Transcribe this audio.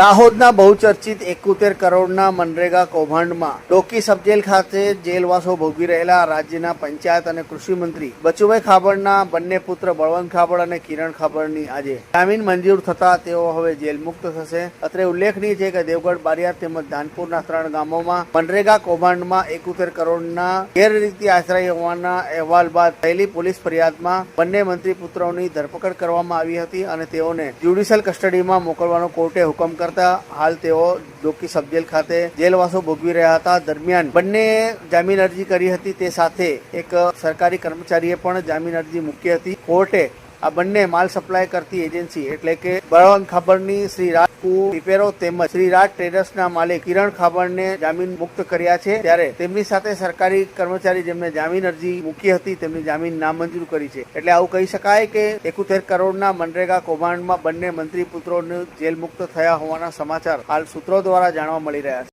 દાહોદના બહુચર્ચિત એકોતેર કરોડના મનરેગા કૌભાંડમાં ડોકી સબજેલ ખાતે જેલવાસો ભોગવી રહેલા રાજ્યના પંચાયત અને કૃષિ મંત્રી બચુભાઈ ખાબડના બંને પુત્ર બળવંત ખાબડ અને કિરણ ખાબડની આજે જામીન મંજૂર થતા તેઓ હવે જેલ મુક્ત થશે. અત્રે ઉલ્લેખનીય છે કે દેવગઢ બારિયા તેમજ ધાનપુરના ત્રણ ગામોમાં મનરેગા કૌભાંડમાં એકોતેર કરોડના ગેરરીતિ આશ્રય હોવાના અહેવાલ બાદ થયેલી પોલીસ ફરિયાદમાં બંને મંત્રી પુત્રોની ધરપકડ કરવામાં આવી હતી અને તેઓને જ્યુડિશિયલ કસ્ટડીમાં મોકલવાનો કોર્ટે હુકમ કરતા હાલ તેઓ ડોકી સબજેલ ખાતે જેલવાસો ભોગવી રહ્યા હતા. દરમિયાન બંને જામીન અરજી કરી હતી. તે સાથે એક સરકારી કર્મચારીએ પણ જામીન અરજી મૂકી હતી. કોર્ટે આ બંને માલ સપ્લાય કરતી એજન્સી એટલે કે બળવંત ખાબડની શ્રી રાજપુ રિપેરો તેમજ શ્રી રાજ ટ્રેડર્સના માલિક કિરણ ખાબડને જામીન મુક્ત કર્યા છે ત્યારે તેમની સાથે સરકારી કર્મચારી જેમને જામીન અરજી મૂકી હતી તેમની જામીન નામંજૂર કરી છે. એટલે આવું કહી શકાય કે એકોતેર કરોડના મનરેગા કૌભાંડમાં બંને મંત્રી પુત્રોને જેલ મુક્ત થયા હોવાના સમાચાર હાલ સૂત્રો દ્વારા જાણવા મળી રહ્યા છે.